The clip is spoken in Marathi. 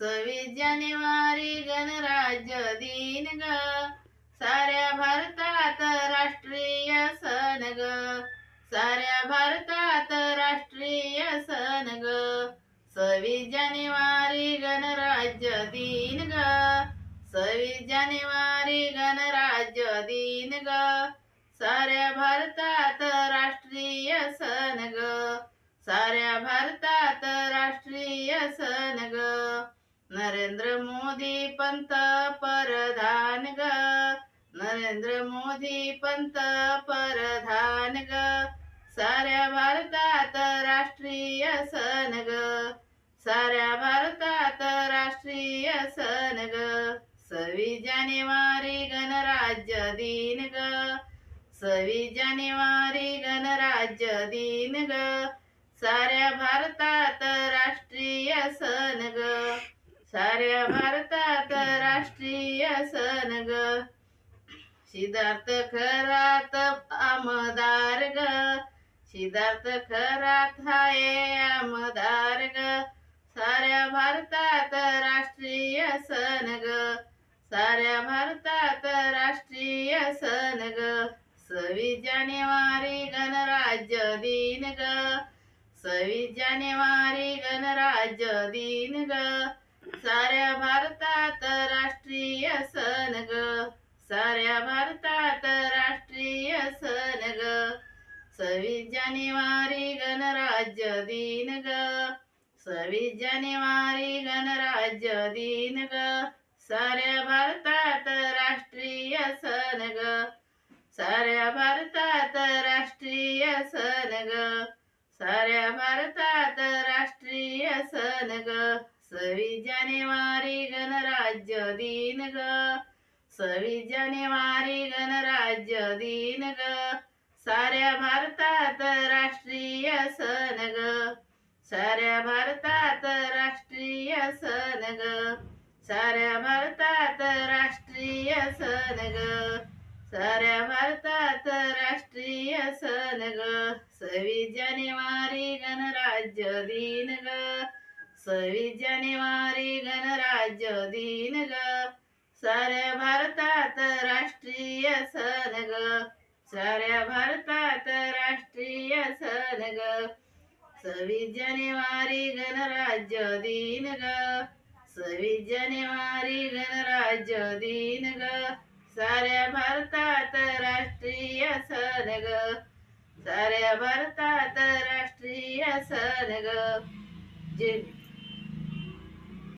सव्वीस जानेवारी गणराज्य दिन ग. साऱ्या भारतात राष्ट्रीय सण ग. साऱ्या भारतात राष्ट्रीय सण ग. सव्वीस जानेवारी गणराज्य दिन ग. सव्वीस जानेवारी गणराज्य दिन ग. साऱ्या भारतात राष्ट्रीय सण ग. साऱ्या भारतात राष्ट्रीय सण नरेंद्र मोदी पंतप्रधान ग. नरेंद्र मोदी पंतप्रधान ग. साऱ्या भारतात राष्ट्रीय सण ग. साऱ्या भारतात राष्ट्रीय सण ग. सव्वीस जानेवारी गणराज्य दिन ग. सव्वीस जानेवारी गणराज्य दिन ग. साऱ्या भारतात राष्ट्रीय सण साऱ्या भारतात राष्ट्रीय सण ग सिद्धार्थ खरात आमदार ग. सिद्धार्थ खरात हाये आमदार ग. साऱ्या भारतात राष्ट्रीय सण ग साऱ्या भारतात राष्ट्रीय सण ग सव्वीस जानेवारी गणराज्य दिन ग. सव्वीस जानेवारी गणराज्य दिन ग. साऱ्या भारतात राष्ट्रीय सण ग. साऱ्या भारतात राष्ट्रीय सण ग. सव्वीस जानेवारी गणराज्य दिन ग. सव्वीस जानेवारी गणराज्य दिन ग. साऱ्या भारतात राष्ट्रीय सण ग. साऱ्या भारतात राष्ट्रीय सण ग. साऱ्या भारतात राष्ट्रीय सण ग. सव्वीस जानेवारी गणराज्य दिन ग. सव्वीस जानेवारी गणराज्य दिन ग. साऱ्या भारतात राष्ट्रीय सण ग. साऱ्या भारतात राष्ट्रीय सण ग. साऱ्या भारतात राष्ट्रीय सण ग. साऱ्या भारतात राष्ट्रीय सण ग. सव्वीस जानेवारी गणराज्य दिन ग. सव्वीस जानेवारी गणराज्य दिन ग. साऱ्या भारतात राष्ट्रीय सण ग. साऱ्या भारतात राष्ट्रीय सण ग. सव्वीस जानेवारी गणराज्य दिन ग. सव्वीस जानेवारी गणराज्य दिन ग. साऱ्या भारतात राष्ट्रीय सण ग. साऱ्या भारतात राष्ट्रीय सण ग. जे